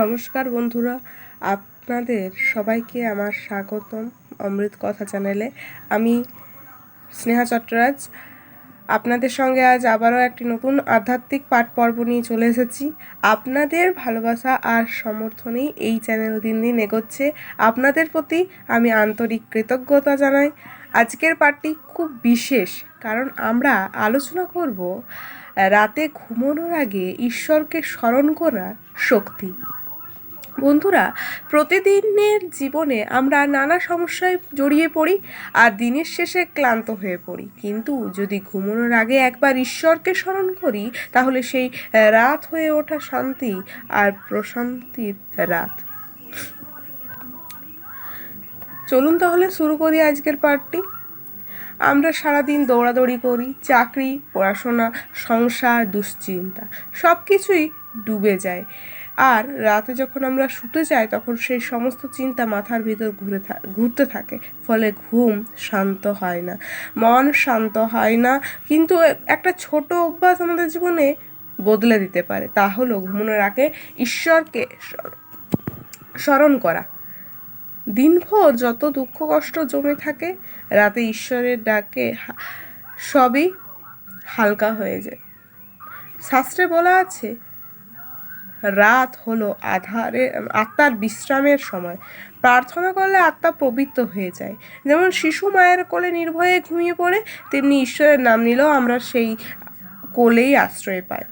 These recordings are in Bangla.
নমস্কার বন্ধুরা, আপনাদের সবাইকে আমার স্বাগতম অমৃত কথা চ্যানেলে। আমি স্নেহা চট্টরাজ। আপনাদের সঙ্গে আজ আবারও একটি নতুন আধ্যাত্মিক পাঠ পর্ব নিয়ে চলে এসেছি। আপনাদের ভালোবাসা আর সমর্থনেই এই চ্যানেল দিন দিন এগোচ্ছে। আপনাদের প্রতি আমি আন্তরিক কৃতজ্ঞতা জানাই। আজকের পাঠটি খুব বিশেষ, কারণ আমরা আলোচনা করব রাতে ঘুমানোর আগে ঈশ্বরকে স্মরণ করার শক্তি। বন্ধুরা, প্রতিদিনের জীবনে আমরা নানা সমস্যায় জড়িয়ে পড়ি আর দিনের শেষে ক্লান্ত হয়ে পড়ি। কিন্তু যদি ঘুমানোর আগে একবার ঈশ্বরকে স্মরণ করি, তাহলে সেই রাত হয়ে ওঠা শান্তি আর প্রশান্তির রাত। চলুন তাহলে শুরু করি আজকের পার্টটি আমরা সারাদিন দৌড়াদৌড়ি করি, চাকরি, পড়াশোনা, সংসার, দুশ্চিন্তা সব কিছুই ডুবে যায়। আর রাতে যখন আমরা শুতে যাই, তখন সেই সমস্ত চিন্তা মাথার ভিতর ঘুরে ঘুরতে থাকে। ফলে ঘুম শান্ত হয় না, মন শান্ত হয় না, কিন্তু একটা ছোট অভ্যাস আমাদের জীবনে বদলে দিতে পারে। তা হলো ঘুমানোর আগে ঈশ্বরকে স্মরণ করা। দিনভর যত দুঃখ কষ্ট জমে থাকে, রাতে ঈশ্বরের ডাকে সবই হালকা হয়ে যায়। শাস্ত্রে বলা আছে রাত হলো আধারে, আত্মার বিশ্রামের সময়। প্রার্থনা করলে আত্মা পবিত্র হয়ে যায়। যেমন শিশু মায়ের কোলে নির্ভয়ে ঘুমিয়ে পড়ে, তেমনি ঈশ্বরের নাম নিলেও আমরা সেই কোলেই আশ্রয় পাই।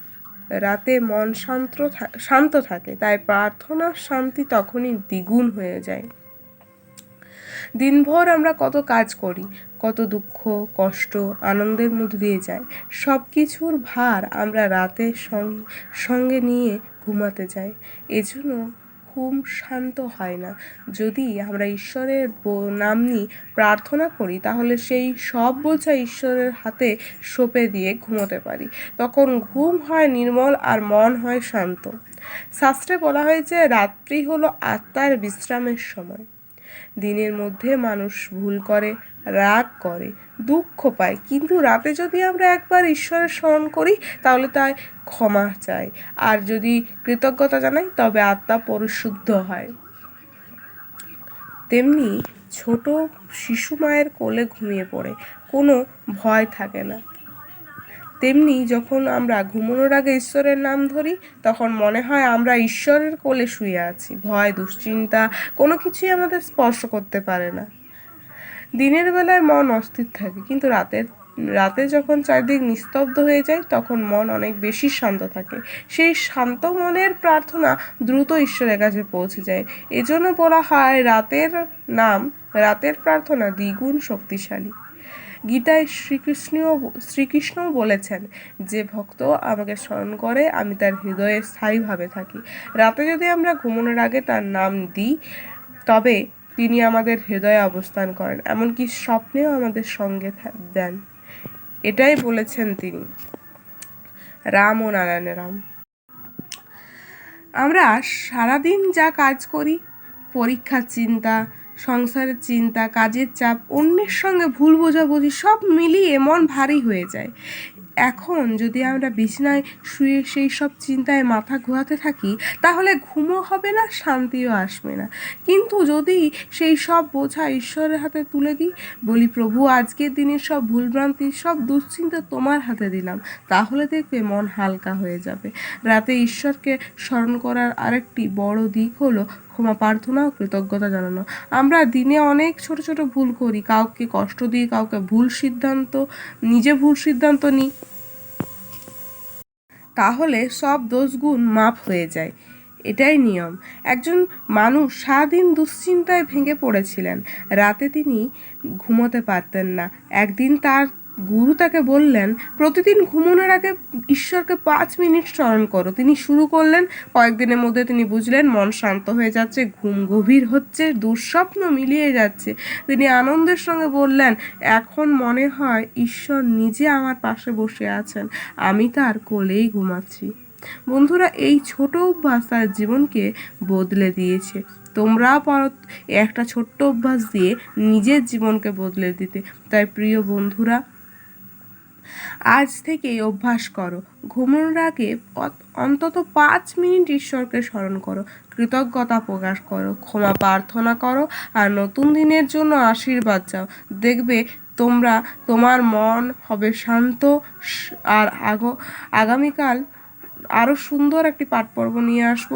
রাতে মন শান্ত শান্ত থাকে, তাই প্রার্থনার শান্তি তখনই দ্বিগুণ হয়ে যায়। দিনভর আমরা কত কাজ করি কত দুঃখ, কষ্ট, আনন্দের মধ্যে দিয়ে যায়। সব কিছুর ভার আমরা রাতে সঙ্গে নিয়ে ঘুমাতে যাই। এজন্য ঘুম শান্ত হয় না। যদি আমরা ঈশ্বরের নাম নিয়ে প্রার্থনা করি, তাহলে সেই সব বোঝা ঈশ্বরের হাতে সঁপে দিয়ে ঘুমোতে পারি। তখন ঘুম হয় নির্মল আর মন হয় শান্ত। শাস্ত্রে বলা হয়েছে রাত্রি হলো আত্মার বিশ্রামের সময়। দিনের মধ্যে মানুষ ভুল করে, রাগ করে, দুঃখ পায়। কিন্তু রাতে যদি আমরা একবার ঈশ্বরের স্মরণ করি, তাহলে তাই ক্ষমা চাই। আর যদি কৃতজ্ঞতা জানাই, তবে আত্মা পরিশুদ্ধ হয়। তেমনি ছোট শিশু মায়ের কোলে ঘুমিয়ে পড়ে। কোনো ভয় থাকে না। তেমনি যখন আমরা ঘুমানোর আগে ঈশ্বরের নাম ধরি, তখন মনে হয় আমরা ঈশ্বরের কোলে শুয়ে আছি। ভয়, দুশ্চিন্তা, কোনো কিছুই আমাদের স্পর্শ করতে পারে না। দিনের বেলায় মন অস্থির থাকে, কিন্তু রাতের, রাতে যখন চারদিক নিস্তব্ধ হয়ে যায়, তখন মন অনেক বেশি শান্ত থাকে। সেই শান্ত মনের প্রার্থনা দ্রুত ঈশ্বরের কাছে পৌঁছে যায়। এজন্য বলা হয়, রাতের নাম, রাতের প্রার্থনা দ্বিগুণ শক্তিশালী। গীতায় শ্রীকৃষ্ণও শ্রীকৃষ্ণও বলেছেন, যে ভক্ত আমাকে স্মরণ করে, আমি তার হৃদয়ে স্থায়ীভাবে থাকি। রাতে যদি আমরা ঘুমানোর আগে তার নাম দিই, তবে তিনি আমাদের হৃদয়ে অবস্থান করেন, এমনকি স্বপ্নেও আমাদের সঙ্গে দেন। এটাই বলেছেন তিনি। রাম ও নারায়ণ রাম আমরা সারাদিন যা কাজ করি পরীক্ষার চিন্তা সংসারের চিন্তা, কাজের চাপ, অন্যের সঙ্গে ভুল বোঝাবুঝি সব মিলিয়ে মন ভারী হয়ে যায়। এখন যদি আমরা বিছনায় শুয়ে সেই সব চিন্তায় মাথা ঘোরাতে থাকি, তাহলে ঘুমও হবে না, শান্তিও আসবে না। কিন্তু যদি সেই সব বোঝা ঈশ্বরের হাতে তুলে দিই, বলি, প্রভু, আজকের দিনের সব ভুলভ্রান্তি, সব দুশ্চিন্তা তোমার হাতে দিলাম। তাহলে দেখবে মন হালকা হয়ে যাবে। রাতে ঈশ্বরকে স্মরণ করার আরেকটি বড় দিক হলো ক্ষমা, প্রার্থনা ও কৃতজ্ঞতা জানানো। আমরা দিনে অনেক ছোট ছোট ভুল করি। কাউকে কষ্ট দিই কাউকে ভুল সিদ্ধান্ত, নিজে ভুল সিদ্ধান্ত নিই। তাহলে সব দোষগুণ মাপ হয়ে যায়। এটাই নিয়ম। একজন মানুষ সারাদিন দুশ্চিন্তায় ভেঙে পড়েছিলেন। রাতে তিনি ঘুমোতে পারতেন না। একদিন তার গুরু তাকে বললেন, প্রতিদিন ঘুমানোর আগে ঈশ্বরকে পাঁচ মিনিট স্মরণ করো। তিনি শুরু করলেন, কয়েকদিনের মধ্যে তিনি বুঝলেন, মন শান্ত হয়ে যাচ্ছে, ঘুম গভীর হচ্ছে, দুঃস্বপ্ন মিলিয়ে যাচ্ছে। তিনি আনন্দের সঙ্গে বললেন, এখন মনে হয় ঈশ্বর নিজে আমার পাশে বসে আছেন, আমি তার কোলেই ঘুমাচ্ছি। বন্ধুরা, এই ছোট অভ্যাস তার জীবনকে বদলে দিয়েছে। তোমরাও পারো একটা ছোট্ট অভ্যাস দিয়ে নিজের জীবনকে বদলে দিতে। তাই প্রিয় বন্ধুরা আজ থেকেই অভ্যাস করো। ঘুমানোর আগে অন্তত পাঁচ মিনিট ঈশ্বরকে স্মরণ করো। কৃতজ্ঞতা প্রকাশ করো, ক্ষমা প্রার্থনা করো আর নতুন দিনের জন্য আশীর্বাদ চাও। দেখবে তোমরা, তোমার মন হবে শান্ত আর আগ, আগামীকাল আরও সুন্দর একটি পাঠ পর্ব নিয়ে আসব।